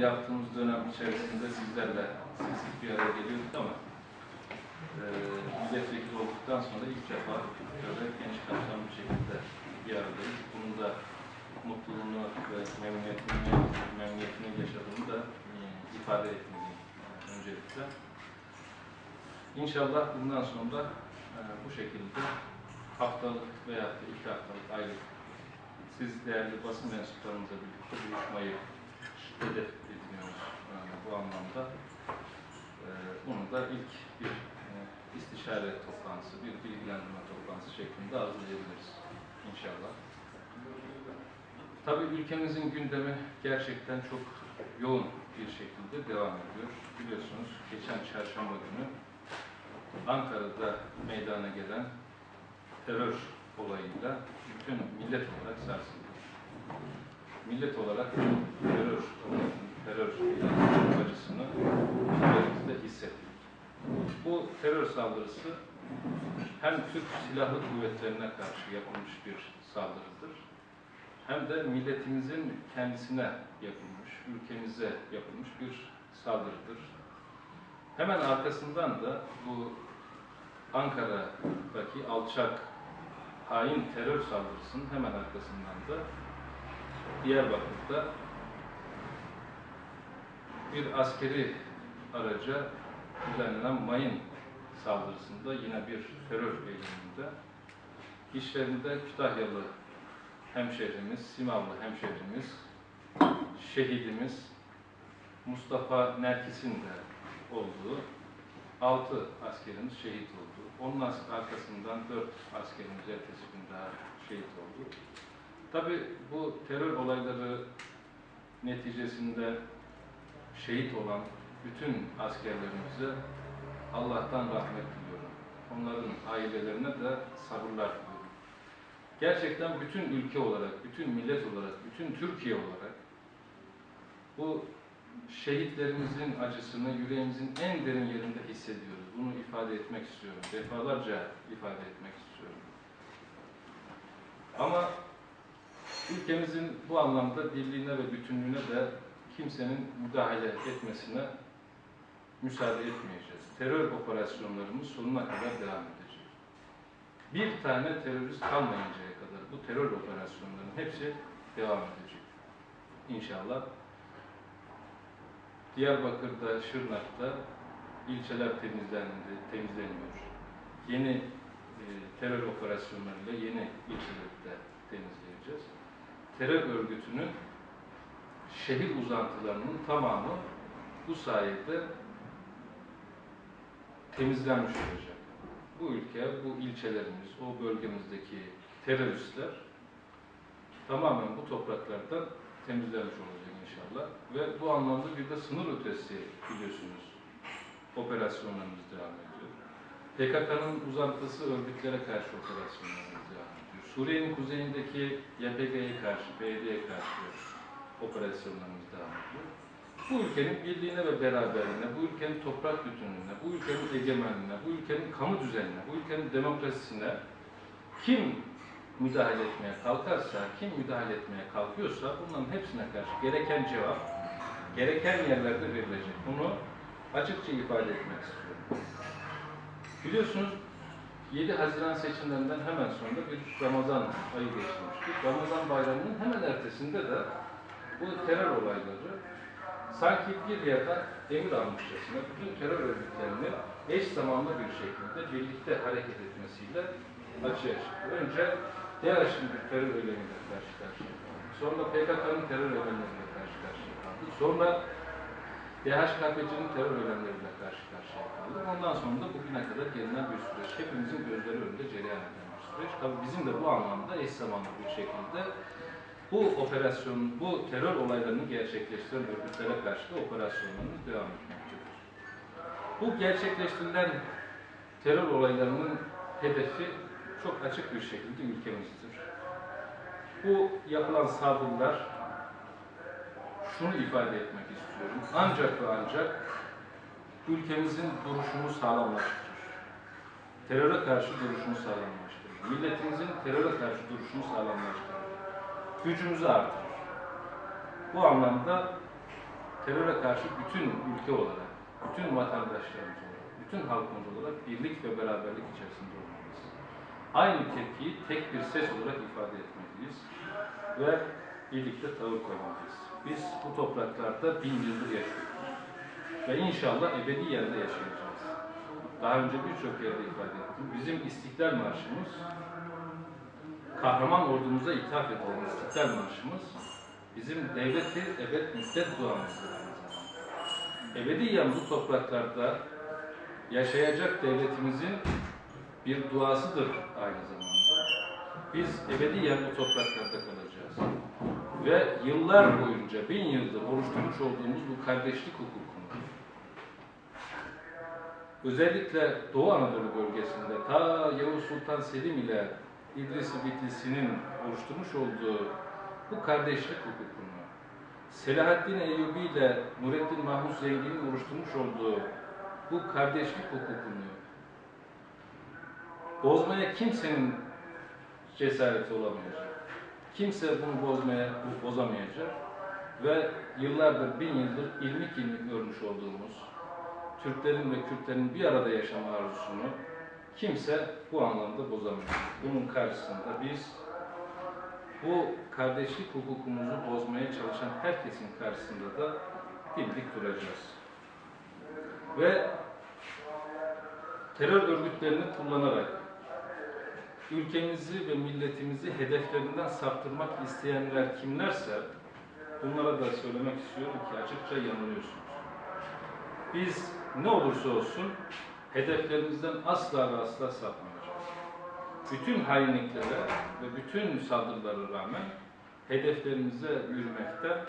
yaptığımız dönem içerisinde sizlerle sık sık bir araya geliyorduk ama e, milletvekili olduktan sonra ilk defa böyle geniş kapsamlı bir şekilde bir aradayız. Bunun da mutluluğunu ve memnuniyetini, memnuniyetini yaşadığımı da e, ifade etmeliyim e, öncelikle. İnşallah bundan sonra e, bu şekilde haftalık veya da iki haftalık aylık siz değerli basın mensuplarımızla birlikte buluşmayı hedef bu anlamda. E, bunu da ilk bir e, istişare toplantısı, bir bilgilendirme toplantısı şeklinde hazırlayabiliriz inşallah. Tabii ülkemizin gündemi gerçekten çok yoğun bir şekilde devam ediyor. Biliyorsunuz geçen çarşamba günü Ankara'da meydana gelen terör olayıyla bütün millet olarak sarsıldı. Millet olarak terör terör eyleminin acısını üzerimizde hissettik. Bu terör saldırısı hem Türk Silahlı Kuvvetlerine karşı yapılmış bir saldırıdır, hem de milletimizin kendisine yapılmış, ülkemize yapılmış bir saldırıdır. Hemen arkasından da bu Ankara'daki alçak, hain terör saldırısının hemen arkasından da Diyarbakır'da bir askeri araca düzenlenen mayın saldırısında yine bir terör eyleminde işlerinde Kütahyalı hemşehrimiz, Simavlı hemşehrimiz, şehidimiz Mustafa Nerkis'in de olduğu altı askerimiz şehit oldu. Onun arkasından dört askerimiz ertesi gün daha şehit oldu. Tabi bu terör olayları neticesinde şehit olan bütün askerlerimize Allah'tan rahmet diliyorum. Onların ailelerine de sabırlar diliyorum. Gerçekten bütün ülke olarak, bütün millet olarak, bütün Türkiye olarak bu şehitlerimizin acısını yüreğimizin en derin yerinde hissediyoruz. Bunu ifade etmek istiyorum. Defalarca ifade etmek istiyorum. Ama ülkemizin bu anlamda birliğine ve bütünlüğüne de kimsenin müdahale etmesine müsaade etmeyeceğiz. Terör operasyonlarımız sonuna kadar devam edecek. Bir tane terörist kalmayıncaya kadar bu terör operasyonlarının hepsi devam edecek. İnşallah Diyarbakır'da, Şırnak'ta ilçeler temizlendi, temizleniyor. Yeni e, terör operasyonlarıyla yeni ilçeleri de temizleyeceğiz. Terör örgütünün şehir uzantılarının tamamı bu sayede temizlenmiş olacak. Bu ülke, bu ilçelerimiz, o bölgemizdeki teröristler tamamen bu topraklardan temizlenmiş olacak inşallah. Ve bu anlamda bir de sınır ötesi biliyorsunuz operasyonlarımız devam ediyor. PKK'nın uzantısı örgütlere karşı operasyonlarımız devam ediyor. Suriye'nin kuzeyindeki YPG'ye karşı, PYD'ye karşı operasyonlarımız devam ediyor. Bu ülkenin birliğine ve beraberliğine, bu ülkenin toprak bütünlüğüne, bu ülkenin egemenliğine, bu ülkenin kamu düzenine, bu ülkenin demokrasisine kim müdahale etmeye kalkarsa, kim müdahale etmeye kalkıyorsa bunların hepsine karşı gereken cevap, gereken yerlerde verilecek. Bunu açıkça ifade etmek istiyorum. Biliyorsunuz 7 Haziran seçimlerinden hemen sonra bir Ramazan ayı geçmişti. Ramazan bayramının hemen ertesinde de bu terör olayları sanki bir yerden emir almışçasına bütün terör örgütlerini eş zamanlı bir şekilde birlikte hareket etmesiyle açığa çıktı. Önce DAEŞ'in bir terör eylemiyle karşı karşıya kaldı. Sonra PKK'nın terör eylemleriyle karşı karşıya kaldı. Sonra DHKPC'nin terör eylemleriyle karşı karşıya kaldı. Ondan sonra da bugüne kadar gelinen bir süreç. Hepimizin gözleri önünde cereyan eden bir süreç. Tabii bizim de bu anlamda eş zamanlı bir şekilde bu operasyon, bu terör olaylarını gerçekleştiren örgütlere karşı da operasyonlarımız devam etmektedir. Bu gerçekleştirilen terör olaylarının hedefi çok açık bir şekilde ülkemizdir. Bu yapılan saldırılar şunu ifade etmek istiyorum. Ancak ve ancak ülkemizin duruşunu sağlamlaştırır. Teröre karşı duruşunu sağlamlaştırır. Milletimizin teröre karşı duruşunu sağlamlaştırır gücümüzü artırır. Bu anlamda teröre karşı bütün ülke olarak, bütün vatandaşlarımız olarak, bütün halkımız olarak birlik ve beraberlik içerisinde olmalıyız. Aynı tepkiyi tek bir ses olarak ifade etmeliyiz ve birlikte tavır koymalıyız. Biz bu topraklarda bin yıldır yaşıyoruz ve inşallah ebediyen de yaşayacağız. Daha önce birçok yerde ifade ettim. Bizim İstiklal Marşımız kahraman ordumuza ithaf edilen İstiklal Marşımız bizim devleti ebed müddet duamızdır. Ebediyen bu topraklarda yaşayacak devletimizin bir duasıdır aynı zamanda. Biz ebediyen bu topraklarda kalacağız. Ve yıllar boyunca, bin yıldır oluşturmuş olduğumuz bu kardeşlik hukukunu özellikle Doğu Anadolu bölgesinde ta Yavuz Sultan Selim ile İdris-i Bitlisi'nin oluşturmuş olduğu bu kardeşlik hukukunu, Selahaddin Eyyubi ile Nurettin Mahmut Zengin'in oluşturmuş olduğu bu kardeşlik hukukunu bozmaya kimsenin cesareti olamayacak. Kimse bunu bozmaya, bozamayacak. Ve yıllardır, bin yıldır ilmik ilmik görmüş olduğumuz Türklerin ve Kürtlerin bir arada yaşama arzusunu kimse bu anlamda bozamıyor. Bunun karşısında biz bu kardeşlik hukukumuzu bozmaya çalışan herkesin karşısında da dimdik duracağız. Ve terör örgütlerini kullanarak ülkemizi ve milletimizi hedeflerinden saptırmak isteyenler kimlerse bunlara da söylemek istiyorum ki açıkça yanılıyorsunuz. Biz ne olursa olsun hedeflerimizden asla ve asla sapmayacağız. Bütün hainliklere ve bütün saldırılara rağmen hedeflerimize yürümekte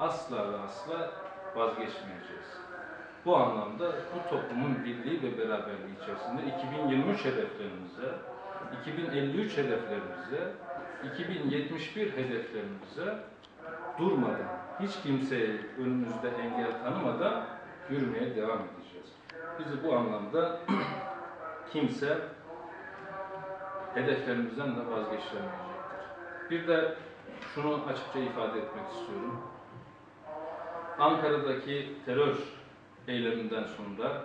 asla ve asla vazgeçmeyeceğiz. Bu anlamda bu toplumun birliği ve beraberliği içerisinde 2023 hedeflerimize, 2053 hedeflerimize, 2071 hedeflerimize durmadan, hiç kimseye önümüzde engel tanımadan yürümeye devam edeceğiz. Bizi bu anlamda kimse hedeflerimizden de vazgeçiremeyecektir. Bir de şunu açıkça ifade etmek istiyorum. Ankara'daki terör eyleminden sonra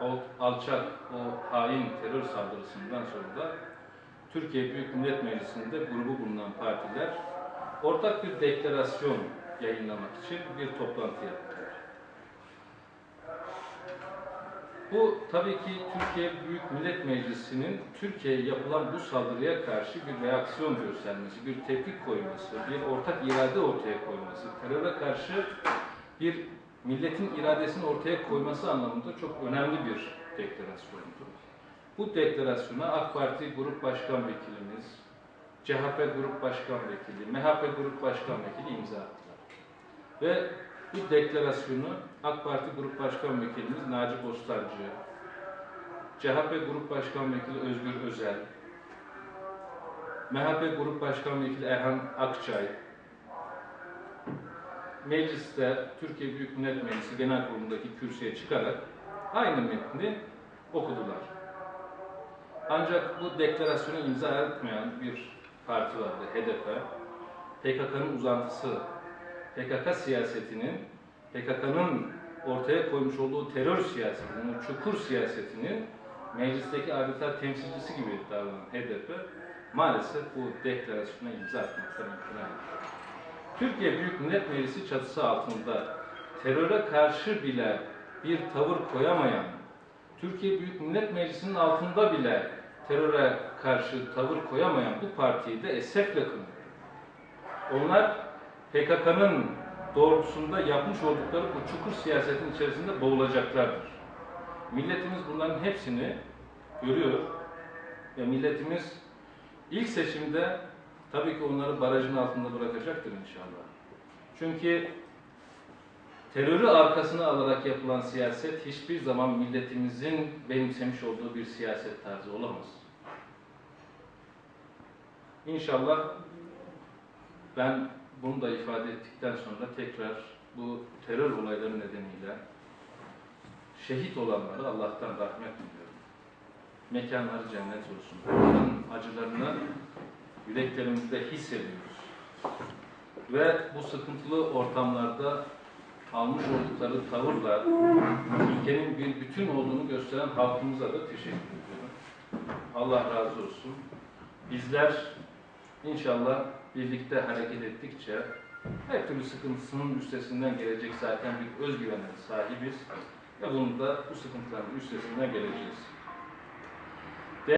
o alçak, o hain terör saldırısından sonra da Türkiye Büyük Millet Meclisi'nde grubu bulunan partiler ortak bir deklarasyon yayınlamak için bir toplantı yaptılar. Bu tabii ki Türkiye Büyük Millet Meclisi'nin Türkiye'ye yapılan bu saldırıya karşı bir reaksiyon göstermesi, bir tepki koyması, bir ortak irade ortaya koyması, teröre karşı bir milletin iradesini ortaya koyması anlamında çok önemli bir deklarasyondu. Bu deklarasyona AK Parti Grup Başkan Vekilimiz, CHP Grup Başkan Vekili, MHP Grup Başkan Vekili imza attılar. Ve bu deklarasyonu AK Parti Grup Başkan Vekilimiz Naci Bostancı, CHP Grup Başkan Vekili Özgür Özel, MHP Grup Başkan Vekili Erhan Akçay, mecliste Türkiye Büyük Millet Meclisi Genel Kurulu'ndaki kürsüye çıkarak aynı metni okudular. Ancak bu deklarasyonu imza etmeyen bir parti vardı, HDP. PKK'nın uzantısı, PKK siyasetinin, PKK'nın ortaya koymuş olduğu terör siyasetinin, o çukur siyasetinin meclisteki adeta temsilcisi gibi davranan HDP maalesef bu deklarasyona imza atmaktan imtina. Türkiye Büyük Millet Meclisi çatısı altında teröre karşı bile bir tavır koyamayan, Türkiye Büyük Millet Meclisi'nin altında bile teröre karşı tavır koyamayan bu partiyi de esefle kınıyor. Onlar PKK'nın doğrultusunda yapmış oldukları bu çukur siyasetin içerisinde boğulacaklardır. Milletimiz bunların hepsini görüyor ve milletimiz ilk seçimde tabii ki onları barajın altında bırakacaktır inşallah. Çünkü terörü arkasına alarak yapılan siyaset hiçbir zaman milletimizin benimsemiş olduğu bir siyaset tarzı olamaz. İnşallah ben bunu da ifade ettikten sonra tekrar bu terör olayları nedeniyle şehit olanları Allah'tan rahmet diliyorum. Mekanları cennet olsun. Onların acılarını yüreklerimizde hissediyoruz. Ve bu sıkıntılı ortamlarda almış oldukları tavırla ülkenin bir bütün olduğunu gösteren halkımıza da teşekkür ediyorum. Allah razı olsun. Bizler inşallah birlikte hareket ettikçe her türlü sıkıntısının üstesinden gelecek zaten bir özgüvene sahibiz ve bunu da bu sıkıntıların üstesinden geleceğiz.